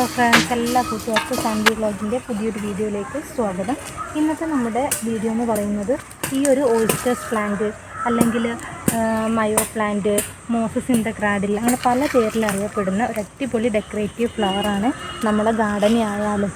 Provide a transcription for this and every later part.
Hello friends എല്ലാ കൂട്ടുകാർക്കും Sandy വ്ളോഗിന്റെ പുതിയൊരു വീഡിയോയിലേക്ക് സ്വാഗതം. ഇന്നത്തെ നമ്മുടെ വീഡിയോ എന്ന് പറയുന്നത് ഈ ഒരു ഓയിസ്റ്റേഴ്സ് പ്ലാന്റ് അല്ലെങ്കിൽ മയോ plant Moses in the cradle അങ്ങനെ പല പേരിൽ അറിയപ്പെടുന്ന ഒരു അടിപൊളി ഡെക്കറേറ്റീവ് ഫ്ലവറാണ് നമ്മളെ ഗാർഡനിൽ ആയാലും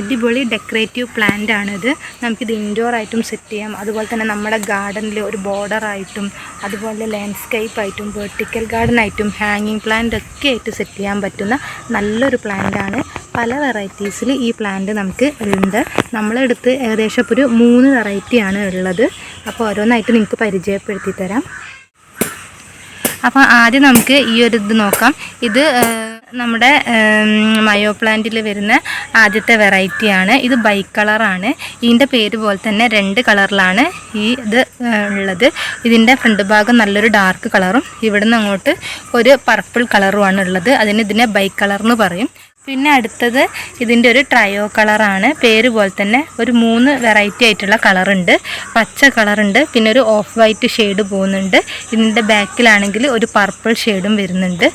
അടിപൊളി ഡെക്കറേറ്റീവ് പ്ലാന്റ് ആണിത്. നമുക്കിത് ഇൻഡോർ ആയിട്ടും സെറ്റ് ചെയ്യാം. അതുപോലെ തന്നെ നമ്മുടെ ഗാർഡനിൽ ഒരു ബോർഡർ ആയിട്ടും അതുപോലെ ലാൻഡ്സ്കേപ്പ് ആയിട്ടും വെർട്ടിക്കൽ ഗാർഡൻ ആയിട്ടും ഹാങ്ങിങ് പ്ലാന്റ് ഒക്കെ ആയിട്ട് സെറ്റ് ചെയ്യാൻ പറ്റുന്ന നല്ലൊരു പ്ലാന്റ് ആണ്. പല വെറൈറ്റീസിൽ ഈ പ്ലാന്റ് നമുക്ക് ഉണ്ട്. നമ്മളെടുത്ത് ഏകദേശം ഇപ്പോൾ ഒരു മൂന്ന് വെറൈറ്റിയാണ് ഉള്ളത്. അപ്പോൾ ഓരോന്നായിട്ട് നിങ്ങൾക്ക് പരിചയപ്പെടുത്തി തരാം. അപ്പോൾ ആദ്യം നമുക്ക് ഈ ഒരു ഇത് നോക്കാം. ഇത് നമ്മുടെ മയോ പ്ലാന്റിൽ വരുന്ന ആദ്യത്തെ വെറൈറ്റിയാണ് ഇത് ബൈ കളറാണ് ഇതിന്റെ പേര് പോലെ തന്നെ രണ്ട് കളറിലാണ് ഈ ഇത് ഉള്ളത്. ഇതിന്റെ ഫ്രണ്ട് ഭാഗം നല്ലൊരു ഡാർക്ക് കളറും ഇവിടുന്ന് അങ്ങോട്ട് ഒരു പർപ്പിൾ കളറുമാണ് ഉള്ളത്. അതിന് ഇതിനെ ബൈ കളർ എന്ന് പറയും. പിന്നെ അടുത്തത് ഇതിന്റെ ഒരു ട്രയോ കളറാണ്. പേര് പോലെ തന്നെ ഒരു മൂന്ന് വെറൈറ്റി ആയിട്ടുള്ള കളറുണ്ട്. പച്ച കളറുണ്ട്. പിന്നെ ഒരു ഓഫ് വൈറ്റ് ഷെയ്ഡ് പോകുന്നുണ്ട്. ഇതിന്റെ ബാക്കിലാണെങ്കിൽ ഒരു പർപ്പിൾ ഷെയ്ഡും വരുന്നുണ്ട്.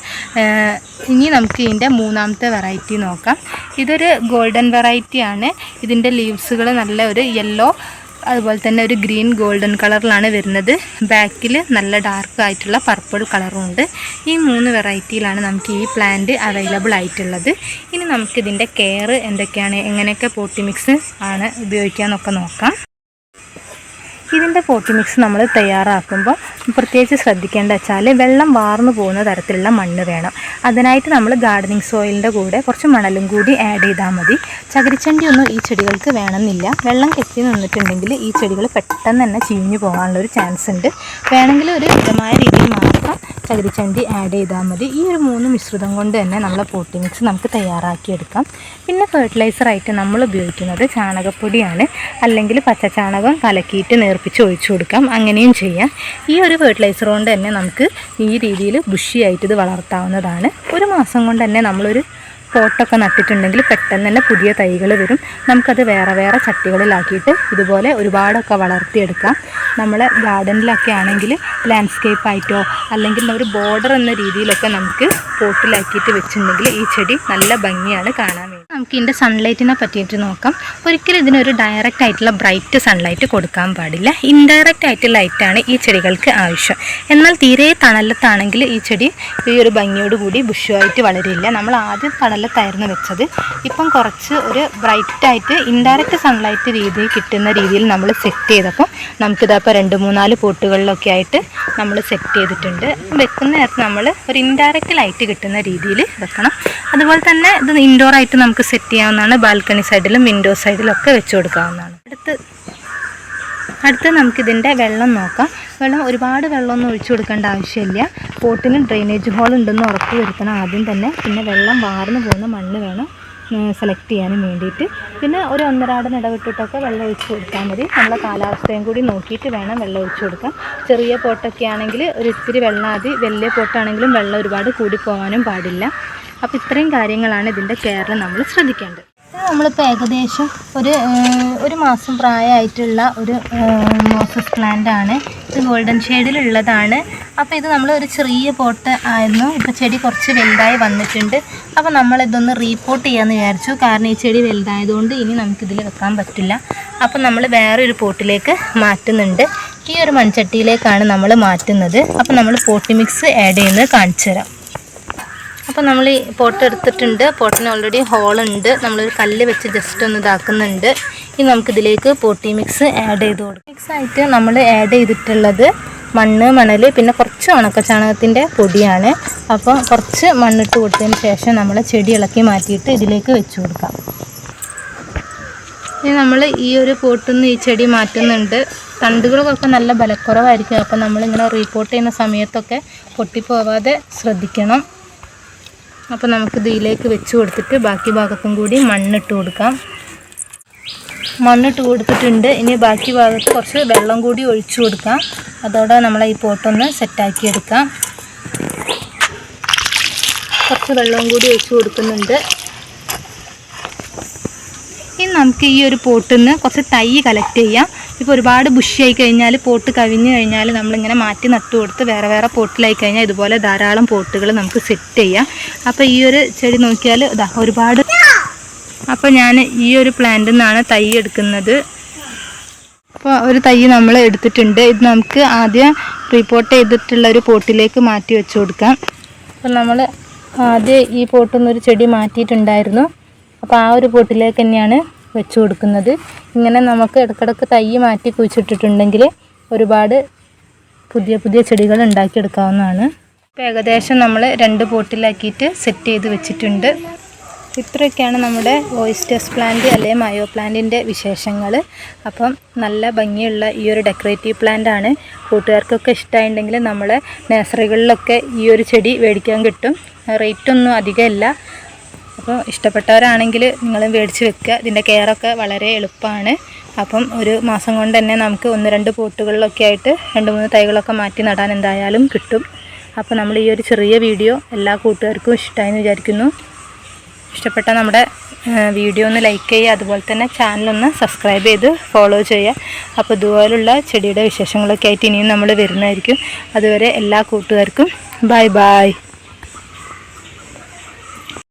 ഇനി നമുക്ക് ഇതിന്റെ മൂന്നാമത്തെ വെറൈറ്റി നോക്കാം. ഇതൊരു ഗോൾഡൻ വെറൈറ്റിയാണ് ഇതിന്റെ ലീവ്സുകൾ നല്ല ഒരു യെല്ലോ അതുപോലെ തന്നെ ഒരു ഗ്രീൻ ഗോൾഡൻ കളറിലാണ് വരുന്നത്. ബാക്കിൽ നല്ല ഡാർക്ക് ആയിട്ടുള്ള പർപ്പിൾ കളറും ഉണ്ട്. ഈ മൂന്ന് വെറൈറ്റിയിലാണ് നമുക്ക് ഈ പ്ലാന്റ് അവൈലബിൾ ആയിട്ടുള്ളത്. ഇനി നമുക്കിതിന്റെ കെയർ എന്തൊക്കെയാണ്? എങ്ങനെയൊക്കെ പോട്ടി മിക്സ് ആണ് ഉപയോഗിക്കുക എന്നൊക്കെ നോക്കാം. ഇതിന്റെ പോട്ടി മിക്സ് നമ്മൾ തയ്യാറാക്കുമ്പോൾ പ്രത്യേകിച്ച് ശ്രദ്ധിക്കേണ്ട വെച്ചാൽ വെള്ളം വാർന്നു പോകുന്ന തരത്തിലുള്ള മണ്ണ് വേണം. അതിനായിട്ട് നമ്മൾ ഗാർഡനിങ് സോയിലിന്റെ കൂടെ കുറച്ച് മണലും കൂടി ആഡ് ചെയ്താൽ മതി. ചകിരിച്ചണ്ടിയൊന്നും ഈ ചെടികൾക്ക് വേണമെന്നില്ല. വെള്ളം കെട്ടി നിന്നിട്ടുണ്ടെങ്കിൽ ഈ ചെടികൾ പെട്ടെന്ന് തന്നെ ചീഞ്ഞു പോകാനുള്ളൊരു ചാൻസ് ഉണ്ട്. വേണമെങ്കിൽ ഒരു മിതമായ രീതിയിൽ മാത്രം ചകിരിച്ചണ്ടി ആഡ് ചെയ്താൽ മതി. ഈ ഒരു മൂന്ന് മിശ്രിതം കൊണ്ട് തന്നെ നമ്മളെ പോട്ടി മിക്സ് നമുക്ക് തയ്യാറാക്കിയെടുക്കാം പിന്നെ ഫെർട്ടിലൈസറായിട്ട് നമ്മൾ ഉപയോഗിക്കുന്നത് ചാണകപ്പൊടിയാണ്. അല്ലെങ്കിൽ പച്ചച്ചാണകം കലക്കിയിട്ട് നേർപ്പിച്ച് ഒഴിച്ചു കൊടുക്കാം. അങ്ങനെയും ചെയ്യാം. ഈ ഒരു ഫെർട്ടിലൈസർ കൊണ്ട് തന്നെ നമുക്ക് ഈ രീതിയിൽ ബുഷിയായിട്ട് ഇത് വളർത്താവുന്നതാണ്. ഒരു മാസം കൊണ്ട് തന്നെ നമ്മളൊരു പോട്ടൊക്കെ നട്ടിട്ടുണ്ടെങ്കിൽ പെട്ടെന്ന് തന്നെ പുതിയ തൈകൾ വരും. നമുക്കത് വേറെ വേറെ ചട്ടികളിലാക്കിയിട്ട് ഇതുപോലെ ഒരുപാടൊക്കെ വളർത്തിയെടുക്കാം. നമ്മൾ ഗാർഡനിലൊക്കെ ആണെങ്കിൽ ലാൻഡ്സ്കേപ്പ് ആയിട്ടോ അല്ലെങ്കിൽ ഒരു ബോർഡർ എന്ന രീതിയിലൊക്കെ നമുക്ക് പോട്ടിലാക്കിയിട്ട് വെച്ചിട്ടുണ്ടെങ്കിൽ ഈ ചെടി നല്ല ഭംഗിയാണ് കാണാൻ നമുക്ക് ഇതിന്റെ സൺലൈറ്റിനെ പറ്റിയിട്ട് നോക്കാം. ഒരിക്കലും ഇതിനൊരു ഡയറക്റ്റ് ആയിട്ടുള്ള ബ്രൈറ്റ് സൺലൈറ്റ് കൊടുക്കാൻ പാടില്ല. ഇൻഡയറക്റ്റ് ആയിട്ടുള്ള ലൈറ്റാണ് ഈ ചെടികൾക്ക് ആവശ്യം. എന്നാൽ തീരെ തണലത്താണെങ്കിൽ ഈ ചെടി ഈ ഒരു ഭംഗിയോട് കൂടി ബുഷുമായിട്ട് വളരില്ല. നമ്മൾ ആദ്യം തണലത്തായിരുന്നു വെച്ചത്. ഇപ്പം കുറച്ച് ഒരു ബ്രൈറ്റായിട്ട് ഇൻഡയറക്റ്റ് സൺലൈറ്റ് രീതിയിൽ കിട്ടുന്ന രീതിയിൽ നമ്മൾ സെറ്റ് ചെയ്തപ്പോൾ നമുക്കിതപ്പോൾ രണ്ട് മൂന്നാൽ പോട്ടുകളിലൊക്കെ ആയിട്ട് നമ്മൾ സെറ്റ് ചെയ്തിട്ടുണ്ട്. വെക്കുന്ന നേരത്ത് നമ്മൾ ഒരു ഇൻഡയറക്റ്റ് ലൈറ്റ് കിട്ടുന്ന രീതിയിൽ വെക്കണം. അതുപോലെ തന്നെ ഇത് ഇൻഡോറായിട്ട് നമുക്ക് സെറ്റ് ചെയ്യാവുന്നതാണ്. ബാൽക്കണി സൈഡിലും വിൻഡോ സൈഡിലും ഒക്കെ വെച്ച് കൊടുക്കാവുന്നതാണ്. അടുത്ത് അടുത്ത് നമുക്കിതിന്റെ വെള്ളം നോക്കാം. വെള്ളം ഒരുപാട് വെള്ളമൊന്നും ഒഴിച്ചു കൊടുക്കേണ്ട ആവശ്യമില്ല. പോട്ടിന് ഡ്രെയിനേജ് ഹോൾ ഉണ്ടെന്ന് ഉറപ്പ് വരുത്തണം ആദ്യം തന്നെ. പിന്നെ വെള്ളം വാർന്നു പോകുന്ന മണ്ണ് വേണം സെലക്ട് ചെയ്യാനും വേണ്ടിയിട്ട്. പിന്നെ ഒരു ഒന്നരാടൻ ഇടവിട്ടിട്ടൊക്കെ വെള്ളം ഒഴിച്ചു കൊടുത്താൽ മതി. നമ്മളെ കാലാവസ്ഥയും കൂടി നോക്കിയിട്ട് വേണം വെള്ളം ഒഴിച്ചു കൊടുക്കാൻ. ചെറിയ പോട്ടൊക്കെ ആണെങ്കിൽ ഒരു ഇത്തിരി വെള്ളം ആദ്യം വലിയ പോട്ടാണെങ്കിലും വെള്ളം ഒരുപാട് കൂടി പോകാനും പാടില്ല. അപ്പോൾ ഇത്രയും കാര്യങ്ങളാണ് ഇതിന്റെ കെയറിൽ നമ്മൾ ശ്രദ്ധിക്കേണ്ടത്. നമ്മളിപ്പോൾ ഏകദേശം ഒരു ഒരു മാസം പ്രായമായിട്ടുള്ള ഒരു മോസസ് പ്ലാന്റ് ആണ്. ഇത് ഗോൾഡൻ ഷെയ്ഡിലുള്ളതാണ് അപ്പോൾ ഇത് നമ്മൾ ഒരു ചെറിയ പോട്ട് ആയിരുന്നു. ഇപ്പോൾ ചെടി കുറച്ച് വലുതായി വന്നിട്ടുണ്ട്. അപ്പോൾ നമ്മളിതൊന്ന് റീപോർട്ട് ചെയ്യാമെന്ന് വിചാരിച്ചു. കാരണം ഈ ചെടി വലുതായതുകൊണ്ട് ഇനി നമുക്കിതിൽ വെക്കാൻ പറ്റില്ല. അപ്പോൾ നമ്മൾ വേറൊരു പോട്ടിലേക്ക് മാറ്റുന്നുണ്ട്. ഈ ഒരു മൺചട്ടിയിലേക്കാണ് നമ്മൾ മാറ്റുന്നത്. അപ്പോൾ നമ്മൾ പോട്ടി മിക്സ് ആഡ് ചെയ്യുന്നത് കാണിച്ചു തരാം അപ്പോൾ നമ്മൾ ഈ പോട്ട് എടുത്തിട്ടുണ്ട്. പോട്ടിന് ഓൾറെഡി ഹോളുണ്ട് നമ്മളൊരു കല്ല് വെച്ച് ജസ്റ്റ് ഒന്ന് ഇതാക്കുന്നുണ്ട്. ഇനി നമുക്കിതിലേക്ക് പോട്ടി മിക്സ് ആഡ് ചെയ്ത് കൊടുക്കും. മിക്സ് ആയിട്ട് നമ്മൾ ആഡ് ചെയ്തിട്ടുള്ളത് മണ്ണ് മണൽ പിന്നെ കുറച്ച് ഉണക്കച്ചാണകത്തിന്റെ പൊടിയാണ്. അപ്പോൾ കുറച്ച് മണ്ണിട്ട് കൊടുത്തതിന് ശേഷം നമ്മൾ ചെടി ഇളക്കി മാറ്റിയിട്ട് ഇതിലേക്ക് വെച്ച് കൊടുക്കാം. ഇനി നമ്മൾ ഈ ഒരു പോട്ടിൽ നിന്ന് ഈ ചെടി മാറ്റുന്നുണ്ട്. തണ്ടുകൾക്കൊക്കെ നല്ല ബലക്കുറവായിരിക്കും. അപ്പോൾ നമ്മളിങ്ങനെ റീപോർട്ട് ചെയ്യുന്ന സമയത്തൊക്കെ പൊട്ടിപ്പോവാതെ ശ്രദ്ധിക്കണം. അപ്പോൾ നമുക്ക് ഇതിലേക്ക് വെച്ച് കൊടുത്തിട്ട് ബാക്കി ഭാഗത്തും കൂടി മണ്ണിട്ട് കൊടുക്കാം. മണ്ണിട്ട് കൊടുത്തിട്ടുണ്ട്. ഇനി ബാക്കി ഭാഗത്ത് കുറച്ച് വെള്ളം കൂടി ഒഴിച്ചു കൊടുക്കാം. അതോടെ നമ്മൾ ഈ പോട്ടൊന്ന് സെറ്റാക്കി എടുക്കാം കുറച്ച് വെള്ളവും കൂടി ഒഴിച്ചു കൊടുക്കുന്നുണ്ട്. ഇനി നമുക്ക് ഈ ഒരു പോട്ടിൽ നിന്ന് കുറച്ച് തൈ കളക്ട് ചെയ്യാം. ഇപ്പോൾ ഒരുപാട് ബുഷിയായി കഴിഞ്ഞാൽ പോട്ട് കവിഞ്ഞ് കഴിഞ്ഞാൽ നമ്മളിങ്ങനെ മാറ്റി നട്ടു കൊടുത്ത് വേറെ വേറെ പോട്ടിലായി കഴിഞ്ഞാൽ ഇതുപോലെ ധാരാളം പോട്ടുകൾ നമുക്ക് സെറ്റ് ചെയ്യാം. അപ്പോൾ ഈ ഒരു ചെടി നോക്കിയാൽ ഇതാ ഒരുപാട്. അപ്പോൾ ഞാൻ ഈ ഒരു പ്ലാന്റിൽ നിന്നാണ് തൈ എടുക്കുന്നത്. അപ്പോൾ ഒരു തൈ നമ്മൾ എടുത്തിട്ടുണ്ട്. ഇത് നമുക്ക് ആദ്യം റിപ്പോർട്ട് ചെയ്തിട്ടുള്ള ഒരു പോട്ടിലേക്ക് മാറ്റി വെച്ച് കൊടുക്കാം. അപ്പോൾ നമ്മൾ ആദ്യം ഈ പോട്ടിൽ നിന്നൊരു ചെടി മാറ്റിയിട്ടുണ്ടായിരുന്നു. അപ്പോൾ ആ ഒരു പോട്ടിലേക്ക് തന്നെയാണ് വെച്ച് കൊടുക്കുന്നത്. ഇങ്ങനെ നമുക്ക് ഇടയ്ക്കിടയ്ക്ക് തൈ മാറ്റി കുഴിച്ചിട്ടിട്ടുണ്ടെങ്കിൽ ഒരുപാട് പുതിയ പുതിയ ചെടികൾ ഉണ്ടാക്കിയെടുക്കാവുന്നതാണ്. ഇപ്പോൾ ഏകദേശം നമ്മൾ രണ്ട് പോട്ടിലാക്കിയിട്ട് സെറ്റ് ചെയ്ത് വെച്ചിട്ടുണ്ട്. ഇത്രയൊക്കെയാണ് നമ്മുടെ ഓയിസ്റ്റേഴ്സ് പ്ലാന്റ് അല്ലെങ്കിൽ മയോ പ്ലാന്റിന്റെ വിശേഷങ്ങൾ. അപ്പം നല്ല ഭംഗിയുള്ള ഈ ഒരു ഡെക്കറേറ്റീവ് പ്ലാന്റ് ആണ്. കൂട്ടുകാർക്കൊക്കെ ഇഷ്ടമായിട്ടുണ്ടെങ്കിൽ നമ്മളെ നഴ്സറികളിലൊക്കെ ഈ ഒരു ചെടി മേടിക്കാൻ കിട്ടും. റേറ്റൊന്നും അധികമല്ല. അപ്പോൾ ഇഷ്ടപ്പെട്ടവരാണെങ്കിൽ നിങ്ങൾ മേടിച്ച് വെക്കുക. ഇതിന്റെ കെയറൊക്കെ വളരെ എളുപ്പമാണ്. അപ്പം ഒരു മാസം കൊണ്ട് തന്നെ നമുക്ക് ഒന്ന് രണ്ട് പോട്ടുകളിലൊക്കെ ആയിട്ട് രണ്ട് മൂന്ന് തൈകളൊക്കെ മാറ്റി നടാൻ എന്തായാലും കിട്ടും. അപ്പോൾ നമ്മൾ ഈ ഒരു ചെറിയ വീഡിയോ എല്ലാ കൂട്ടുകാർക്കും ഇഷ്ടമായെന്ന് വിചാരിക്കുന്നു. ഇഷ്ടപ്പെട്ട നമ്മുടെ വീഡിയോ ഒന്ന് ലൈക്ക് ചെയ്യുക. അതുപോലെ തന്നെ ചാനലൊന്ന് സബ്സ്ക്രൈബ് ചെയ്ത് ഫോളോ ചെയ്യുക. അപ്പോൾ ഇതുപോലുള്ള ചെടിയുടെ വിശേഷങ്ങളൊക്കെ ആയിട്ട് ഇനിയും നമ്മൾ വരുന്നതായിരിക്കും. അതുവരെ എല്ലാ കൂട്ടുകാർക്കും ബൈ ബൈ